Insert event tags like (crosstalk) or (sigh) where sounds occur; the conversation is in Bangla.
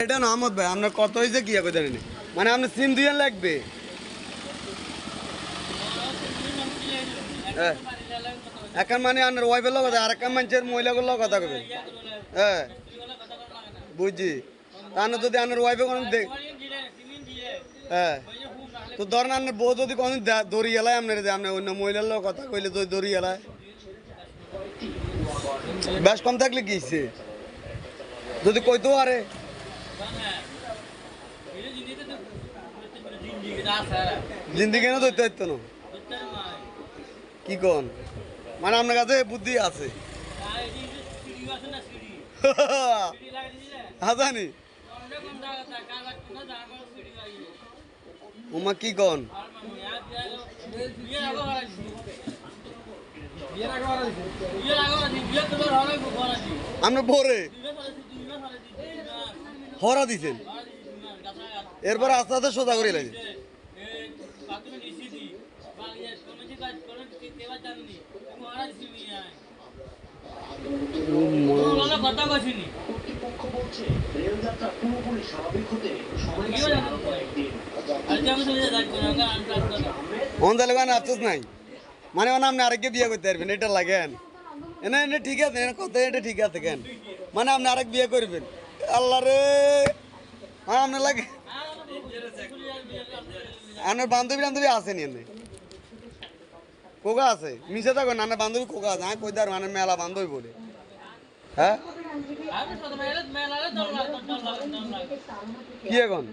এটা না ভাই আপনার কত হয়েছে কি করে জানেন। মানে আপনার সিম দিয়ে লাগবে। হ্যাঁ। এখন মানে আপনার ওয়াইফের লোক আর এক মানুষের মহিলাগুলো কথা কবে হ্যাঁ। বুঝছি। তাহলে যদি আপনার ওয়াইফে কোনো দেখ হ্যাঁ। তো ধরেন আপনার বউ যদি কোনো দড়ি এলায় আপনার যে আপনার অন্য মহিলার লোক কথা কইলে তো দড়ি এলায় বেশ কম থাকলে কি? যদি কইতো আরে জিন্দিগি না ধরতে পারতো না। কি কোন? মানে আপনার কাছে বুদ্ধি আছে। (laughs) হাজানি ওমা কি কোন? আমরা ভোরে হরা দিছেন। এরপরে আস্তে আস্তে সোজা করে লাগে তাহলে কোনো আফসোস নাই। মানে মানে আপনি আরেককে বিয়ে করতে পারবেন, এটা লাগেন। এনে এনে ঠিক আছে এটা ঠিক আছে কেন? মানে আপনি আরেক বিয়ে করবেন। আল্লাহ রে। আপনার লাগে আপনার বান্ধবী বান্ধবী আসেনি এনে? কোকা আছে। মিশে থাকো না, আপনার বান্ধবী কোকা আছে। হ্যাঁ কই দার মানে মেলা বান্ধবী বলে। হ্যাঁ? আমি কি এখন?